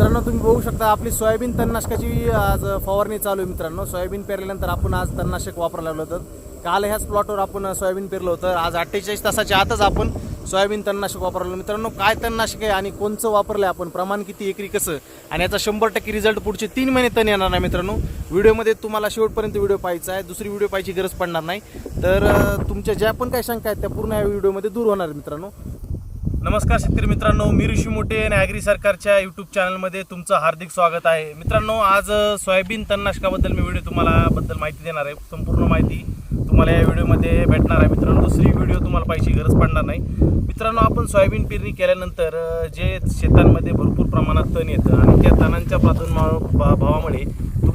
मित्रांनो तुम्ही बघू शकता आपली सोयाबीन तणनाशकाची आज फवारणी चालू आहे मित्रांनो. सोयाबीन पेरल्यानंतर आपण आज तणनाशक वापरायला लागलो होतं. काल ह्याच प्लॉटवर आपण सोयाबीन पेरलं होतं. आज अठ्ठेचाळीस तासाच्या आतच आपण सोयाबीन तणनाशक वापरलं मित्रांनो काय तणनाशक आहे आणि कोणचं वापरलं आहे आपण? प्रमाण किती एकरी कसं? आणि याचा शंभर टक्के रिझल्ट पुढचे तीन महिने तण येणार नाही मित्रांनो. व्हिडिओमध्ये तुम्हाला शेवटपर्यंत व्हिडिओ पाहायचा आहे. दुसरी व्हिडिओ पाहायची गरज पडणार नाही. तर तुमच्या ज्या पण काही शंका आहेत त्या पूर्ण या व्हिडिओमध्ये दूर होणार मित्रांनो. नमस्कार शेतकरी मित्रांनो मी ऋषी मोठे आणि ॲग्री सरकारच्या यूट्यूब चॅनलमध्ये तुमचं हार्दिक स्वागत आहे. मित्रांनो आज सोयाबीन तणनाशकाबद्दल मी व्हिडिओ तुम्हाला बद्दल माहिती देणार आहे. संपूर्ण माहिती तुम्हाला या व्हिडिओमध्ये भेटणार आहे. मित्रांनो दुसरी व्हिडिओ तुम्हाला पाहिजे गरज पडणार नाही. मित्रांनो आपण सोयाबीन पेरणी केल्यानंतर जे शेतांमध्ये भरपूर प्रमाणात तण येतं आणि त्या तणांच्या प्रादुर्भाव भावामुळे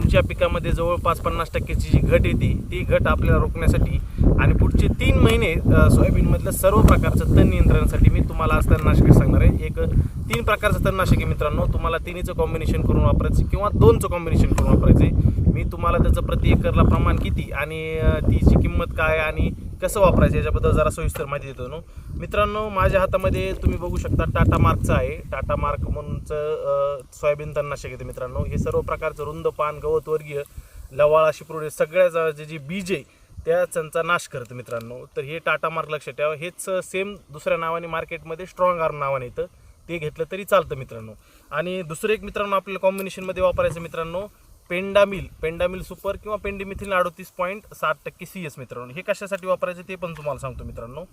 तुमच्या पिकामध्ये जवळपास पन्नास टक्क्याची जी घट येते ती घट आपल्याला रोखण्यासाठी आणि पुढचे तीन महिने सोयाबीनमधलं सर्व प्रकारचं तण नियंत्रणासाठी मी तुम्हाला आज तणनाशके सांगणार आहे. एक तीन प्रकारचं तणनाशक आहे मित्रांनो. तुम्हाला तिन्हीचं कॉम्बिनेशन करून वापरायचं किंवा दोनचं कॉम्बिनेशन करून वापरायचं आहे. मी तुम्हाला त्याचं प्रति एकरला प्रमाण किती आणि तिची किंमत काय आणि कसं वापरायचं याच्याबद्दल जरा सविस्तर माहिती देतो. नो मित्रांनो माझ्या हातामध्ये तुम्ही बघू शकता टाटा मार्कचं आहे. टाटा मार्क म्हणूनचं सोयाबीन तणनाशक येते मित्रांनो. हे सर्व प्रकारचं रुंद पान गवत वर्गीय अशी शिप्रोडे सगळ्या जे जे बीज आहे त्या त्यांचा नाश करतं मित्रांनो. तर हे टाटा मार्क लक्षात ठेवा. हेच सेम दुसऱ्या नावाने मार्केटमध्ये स्ट्रॉंग आर्म नावाने येतं. ते घेतलं तरी चालतं मित्रांनो. आणि दुसरं एक मित्रांनो आपल्याला कॉम्बिनेशनमध्ये वापरायचं मित्रांनो पेंडामिल. पेंडामिल सुपर किंवा पेंडिमिथिल अडोतीस पॉईंट सात टक्के सी एस मित्रांनो. हे कशासाठी वापरायचं ते पण तुम्हाला सांगतो मित्रांनो.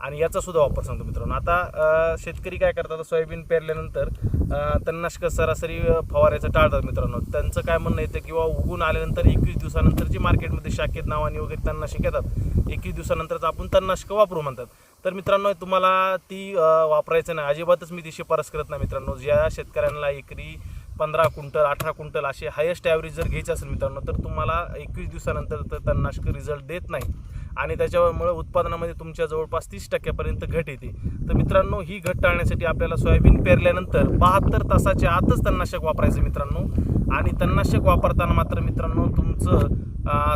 आणि याचा सुद्धा वापर सांगतो मित्रांनो. आता शेतकरी काय करतात? सोयाबीन पेरल्यानंतर अं, तणनाशक सरासरी फवारायचं टाळतात मित्रांनो. त्यांचं काय म्हणणं येतं किंवा उगून आल्यानंतर एकवीस दिवसानंतर जी मार्केटमध्ये शाखेत नावाने वगैरे तणनाशक येतात एकवीस दिवसानंतरच आपण तणनाशक वापरू म्हणतात. तर मित्रांनो तुम्हाला ती वापरायचं नाही. अजिबातच मी ती शिफारस करत नाही मित्रांनो. ज्या शेतकऱ्यांना एकरी पंधरा क्विंटल अठरा क्विंटल असे हायेस्ट ॲव्हरेज जर घ्यायचे असेल मित्रांनो तर तुम्हाला एकवीस दिवसानंतर तर तणनाशक रिझल्ट देत नाही. आणि त्याच्यामुळे उत्पादनामध्ये तुमच्या जवळपास तीस टक्क्यापर्यंत घट येते. तर मित्रांनो ही घट टाळण्यासाठी आपल्याला सोयाबीन पेरल्यानंतर बहात्तर तासाच्या आतच तणनाशक वापरायचं मित्रांनो. आणि तणनाशक वापरताना मात्र मित्रांनो तुमचं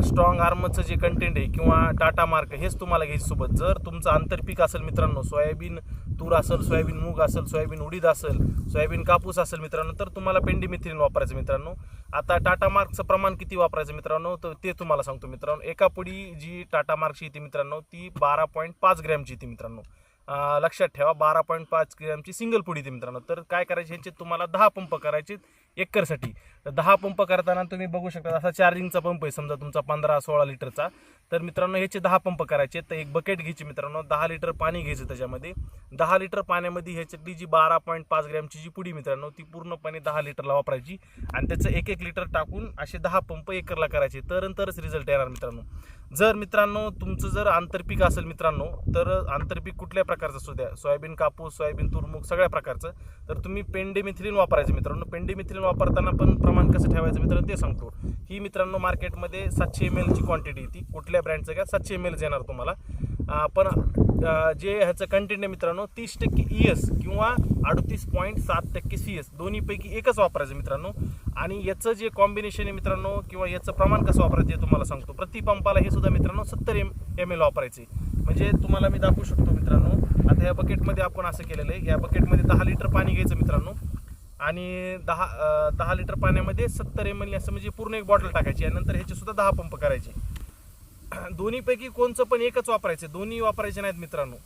स्ट्रॉंग आर्मचं जे कंटेंट आहे किंवा टाटा मार्क हेच तुम्हाला घ्यायचं सोबत. जर तुमचं आंतरपीक असेल मित्रांनो सोयाबीन तूर असेल सोयाबीन मूग असेल सोयाबीन उडीद असेल सोयाबीन कापूस असेल मित्रांनो तर तुम्हाला पेंडीमिथिलीन वापरायचं मित्रांनो. आता टाटा मार्कचं प्रमाण किती वापरायचं मित्रांनो तर ते तुम्हाला सांगतो मित्रांनो. एका पुडी जी टाटा मार्कची येते मित्रांनो ती बारा पॉईंट पाच ग्रॅमची येते मित्रांनो. लक्षात ठेवा बारा पॉईंट पाच ग्रॅमची सिंगल पुडी येते मित्रांनो. तर काय करायचे ह्याचे तुम्हाला दहा पंप करायचे एकरसाठी. तर दहा पंप करताना तुम्ही बघू शकता असा चार्जिंगचा पंप आहे समजा तुमचा पंधरा सोळा लिटरचा. तर मित्रांनो ह्याचे दहा पंप करायचे. तर एक बकेट घ्यायची मित्रांनो दहा लिटर पाणी घ्यायचं त्याच्यामध्ये. दहा लिटर पाण्यामध्ये ह्याच्यातली जी बारा पॉईंट पाच ग्रॅमची जी पुडी मित्रांनो ती पूर्णपणे दहा लिटरला वापरायची. आणि त्याचं एक एक लिटर टाकून असे दहा पंप एकरला करायचे. तर तरच रिझल्ट येणार मित्रांनो. जर मित्रांनो तुमचं जर आंतरपीक असेल मित्रांनो तर आंतरपीक कुठल्या प्रकारचं असू द्या? सोयाबीन कापूस सोयाबीन तुरमुग सगळ्या प्रकारचं. तर तुम्ही पेंडेमिथिलीन वापरायचं मित्रांनो. पेंडेमिथिलीन वापरताना पण प्रमाण कसं ठेवायचं मित्रांनो ते सांगतो. ही मित्रांनो मार्केटमध्ये सातशे एम एलची क्वांटिटी ती. कुठल्या ब्रँडचं घ्या सातशे एम एल येणार तुम्हाला. पण जे ह्याचं कंटेंट आहे मित्रांनो तीस टक्के ई एस किंवा अडतीस पॉईंट सात टक्के सी एस दोन्हीपैकी एकच वापरायचं मित्रांनो. आणि याचं जे कॉम्बिनेशन आहे मित्रांनो किंवा याचं प्रमाण कसं वापरायचं हे तुम्हाला सांगतो. प्रति पंपाला हे सुद्धा मित्रांनो सत्तर एम एम एल वापरायचे. म्हणजे तुम्हाला मी दाखवू शकतो मित्रांनो. आता या बकेटमध्ये आपण असं केलेलं आहे. या बकेटमध्ये दहा लिटर पाणी घ्यायचं मित्रांनो. आणि दहा दहा लिटर पाण्यामध्ये सत्तर एम एल असं म्हणजे पूर्ण एक बॉटल टाकायची आणि नंतर ह्याचेसुद्धा दहा पंप करायचे. दोन्हीपैकी कोणचं पण एकच वापरायचं दोन्ही वापरायचे नाहीत मित्रांनो.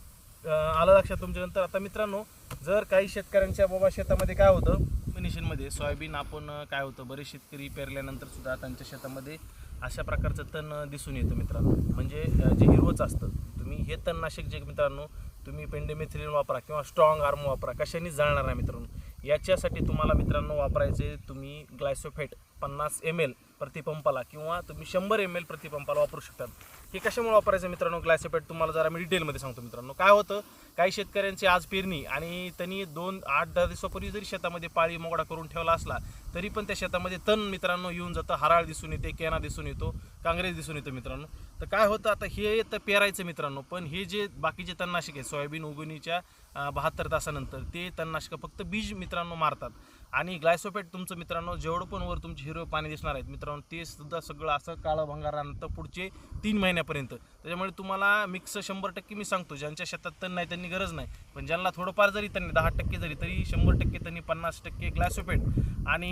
आलं लक्षात तुमच्यानंतर? आता मित्रांनो जर काही शेतकऱ्यांच्या बाबा शेतामध्ये काय होतं कॉम्बिनेशनमध्ये सोयाबीन आपण काय होतं बरेच शेतकरी पेरल्यानंतर सुद्धा त्यांच्या शेतामध्ये अशा प्रकारचं तण दिसून येतं मित्रांनो. म्हणजे जे हिरवंच असतं. तुम्ही हे तणनाशक जे मित्रांनो तुम्ही पेंडेमेथिलिन वापरा किंवा स्ट्रॉंग आर्म वापरा कशानेच जाणार नाही मित्रांनो. याच्यासाठी तुम्हाला मित्रांनो वापरायचे तुम्ही ग्लायसोफेट पन्नास एम एल प्रतिपंपाला किंवा तुम्ही शंभर एम एल प्रतिपंपाला वापरू शकतात हे कशामुळे वापरायचं मित्रांनो? ग्लायसोफेट तुम्हाला जरा मी डिटेलमध्ये सांगतो मित्रांनो. काय होतं? काही शेतकऱ्यांची आज पेरणी आणि त्यांनी दोन आठ दहा दिवसापूर्वी जरी शेतामध्ये पाळी मोगडा करून ठेवला असला तरी पण त्या शेतामध्ये तण मित्रांनो येऊन जातं. हराळ दिसून येते केना दिसून येतो काँग्रेस दिसून येतो मित्रांनो. तर काय होतं? आता हे तर पेरायचं मित्रांनो पण हे जे बाकीचे तणनाशक आहे सोयाबीन उगवणीच्या बहात्तर तासानंतर. ते तणनाशकं फक्त बीज मित्रांनो मारतात. आणि ग्लायसोपेट तुमचं मित्रांनो जेवढं पण वर तुमचे हिरवे पाणी दिसणार आहेत मित्रांनो ते सुद्धा सगळं असं काळं भंगारानंतर पुढचे तीन महिन्यापर्यंत. त्याच्यामुळे तुम्हाला मिक्स शंभर टक्के मी सांगतो ज्यांच्या शेतात तण नाही त्यांनी गरज नाही. पण ज्यांना थोडंफार जरी त्यांनी दहा टक्के जरी तरी शंभर टक्के त्यांनी पन्नास टक्के ग्लायसोपेट आणि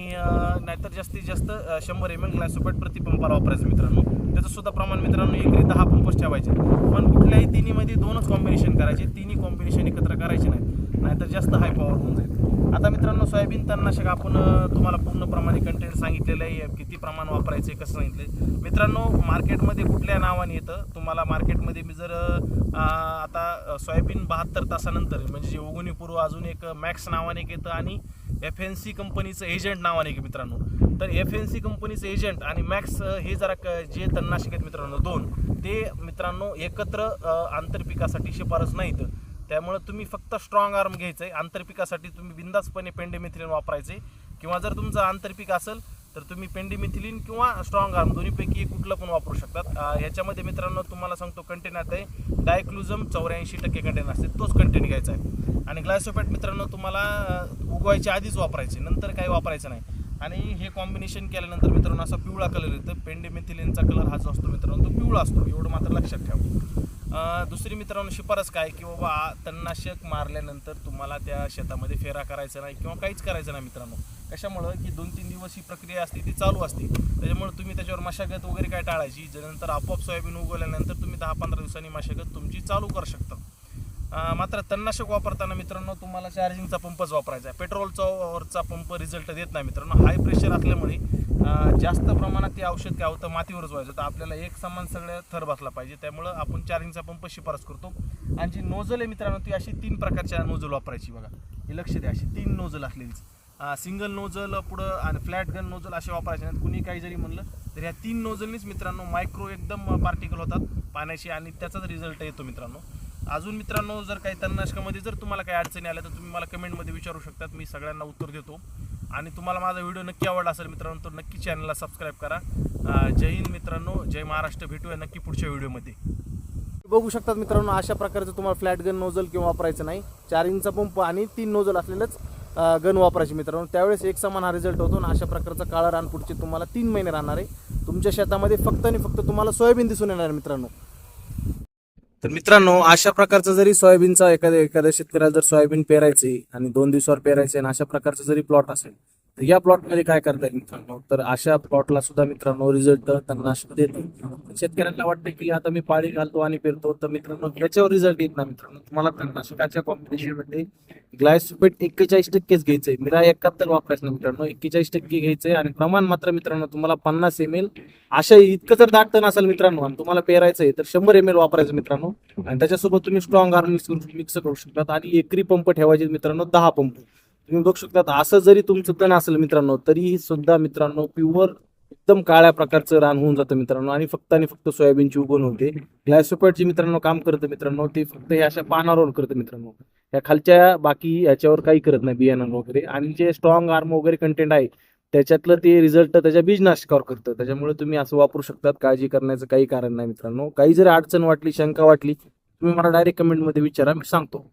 नाहीतर जास्तीत जास्त शंभर एम एल ग्लायसोपेट प्रतिपंपाला वापरायचं मित्रांनो. त्याचं सुद्धा प्रमाण मित्रांनो एकरी दहा पंपच ठेवायचे. पण कुठल्याही तिन्हीमध्ये दोनच कॉम्बिनेशन करायचे. तिन्ही कॉम्बिनेशन एकत्र करायचे. नाहीत. नाहीतर जास्त हाय पॉवर होऊन जाईल. आता मित्रांनो सोयाबीन तणनाशक आपण तुम्हाला तुम्हाला पूर्णप्रमाणे कंटेंट सांगितलेलं आहे. किती प्रमाण वापरायचे कसं सांगितलं मित्रांनो मार्केटमध्ये कुठल्या नावाने येतं? तुम्हाला मार्केटमध्ये मी जर आता सोयाबीन बहात्तर तासानंतर म्हणजे जे अजून एक मॅक्स नावाने एक येतं आणि एफ एन सी कंपनीचं एजंट नावाने एक मित्रांनो. तर एफ एन सी कंपनीचं एजंट आणि मॅक्स हे जरा क- जे तणनाशक आहेत मित्रांनो दोन ते मित्रांनो एकत्र आंतरपिकासाठी शिफारस नाहीत. त्यामुळे तुम्ही फक्त स्ट्रॉंग आर्म घ्यायचं आहे आंतरपिकासाठी तुम्ही बिंदासपणे पेंडेमिथिलिन वापरायचे. किंवा जर तुमचं आंतरपिक असेल तर तुम्ही पेंडेमिथिलिन किंवा स्ट्रॉंग आर्म दोन्हीपैकी कुठलं पण वापरू शकतात. ह्याच्यामध्ये याच्यामध्ये मित्रांनो तुम्हाला सांगतो कंटेन आता आहे. डायक्लुझम चौऱ्याऐंशी टक्के कंटेन असते. तोच कंटेन घ्यायचा आहे. आणि ग्लायसोपॅट मित्रांनो तुम्हाला उगवायच्या आधीच वापरायचे. नंतर काही वापरायचं नाही. आणि हे कॉम्बिनेशन केल्यानंतर मित्रांनो असा पिवळा कलर येतं. पेंडेमिथिलिनचा कलर हा जो असतो मित्रांनो तो पिवळा असतो. एवढं मात्र लक्षात ठेवा. अं, दुसरी मित्रांनो शिफारस काय की बाबा आ- तणनाशक मारल्यानंतर तुम्हाला त्या शेतामध्ये फेरा करायचा नाही किंवा काहीच करायचं नाही मित्रांनो. कशामुळं की दोन तीन दिवस ही प्रक्रिया असते ती चालू असते. त्याच्यामुळे तुम्ही त्याच्यावर मशागत वगैरे काय टाळायची नंतर आपोआप सोयाबीन उगवल्यानंतर तुम्ही दहा पंधरा दिवसांनी मशागत तुमची चालू करू शकता. अं, मात्र तणनाशक वापरताना मित्रांनो तुम्हाला चार्जिंगचा पंपच वापरायचा आहे. पेट्रोलचा वरचा पंप रिझल्ट देत नाही मित्रांनो. हाय प्रेशर असल्यामुळे जास्त प्रमाणात ते औषध काय होतं मातीवरच व्हायचं. तर आपल्याला एक समान सगळ्या थर बसला पाहिजे. त्यामुळं आपण चार्जिंगचा पंप शिफारस करतो. आणि जी नोजल आहे मित्रांनो ती अशी तीन प्रकारच्या नोजल वापरायची बघा. हे लक्ष द्या अशी तीन नोजल असलेलीच. सिंगल नोजल पुढं आणि फ्लॅट गन नोझल असे वापरायचे नाहीत. कुणी काही जरी म्हणलं तर ह्या तीन नोजलनीच मित्रांनो मायक्रो एकदम पार्टिकल होतात पाण्याशी आणि त्याचाच रिझल्ट येतो मित्रांनो. अजून मित्रांनो जर काही तणनाशकामध्ये जर तुम्हाला काही अडचणी आल्या तर तुम्ही मला कमेंटमध्ये विचारू शकतात. मी सगळ्यांना उत्तर देतो. आणि तुम्हाला माझा व्हिडिओ नक्की आवडला असेल मित्रांनो तर नक्की चॅनलला सबस्क्राईब करा. जय हिंद मित्रांनो जय महाराष्ट्र. भेटूया नक्की पुढच्या व्हिडिओमध्ये. बघू शकतात मित्रांनो अशा प्रकारचं तुम्हाला फ्लॅट गन नोजल किंवा वापरायचं नाही. चार इंचा पंप आणि तीन नोजल असलेलंच गन वापरायचे मित्रांनो. त्यावेळेस एक समान हा रिझल्ट होतो आणि अशा प्रकारचा काळं रान पुढचे तुम्हाला तीन महिने राहणार आहे. तुमच्या शेतामध्ये फक्त आणि फक्त तुम्हाला सोयाबीन दिसून येणार आहे मित्रांनो. तर मित्रांनो अशा प्रकारचं जरी सोयाबीनचा एखाद्या एखाद्या शेतकऱ्याला जर सोयाबीन पेरायचे आणि दोन दिवसावर पेरायचे आणि अशा प्रकारचं जरी प्लॉट असेल या प्लॉटमध्ये काय करता येईल मित्रांनो? तर अशा प्लॉटला सुद्धा मित्रांनो रिझल्ट तणनाशक देतो शेतकऱ्यांना वाटतं की आता मी पाळी घालतो आणि पेरतो तर मित्रांनो याच्यावर रिझल्ट येत ना मित्रांनो. तुम्हाला तणनाशकाच्या कॉम्बिनेशनमध्ये ग्लायसोपेट एक्केचाळीस टक्केच घ्यायचंय. मिरा एकाहत्तर वापरायचं ना मित्रांनो. एक्केचाळीस टक्के घ्यायचंय आणि प्रमाण मात्र मित्रांनो तुम्हाला पन्नास एम एल अशा इतकं जर दाट तण असेल मित्रांनो आणि तुम्हाला पेरायचंय तर शंभर एम एल वापरायचं मित्रांनो. आणि त्याच्यासोबत तुम्ही स्ट्रॉंग आर्म मिक्स मिक्स करू शकतात. आणि एकरी पंप ठेवायचे मित्रांनो दहा पंप. तुम्ही बघू शकता असं जरी तुमचं तण असेल मित्रांनो तरीही सुद्धा मित्रांनो प्युअर एकदम काळ्या प्रकारचं रान होऊन जातं मित्रांनो. आणि फक्त आणि फक्त सोयाबीनची उगवण होते. ग्लायसोपॅटची मित्रांनो काम करतं मित्रांनो. ते फक्त हे अशा पानावर करतं मित्रांनो. या खालच्या बाकी याच्यावर काही करत नाही बियाणं वगैरे. आणि जे स्ट्रॉंग आर्म वगैरे कंटेंट आहे त्याच्यातलं ते रिझल्ट त्याच्या बीजनाशकावर करतं. त्याच्यामुळे तुम्ही असं वापरू शकतात. काळजी करण्याचं काही कारण नाही मित्रांनो. काही जर अडचण वाटली शंका वाटली तुम्ही मला डायरेक्ट कमेंटमध्ये विचारा मी सांगतो.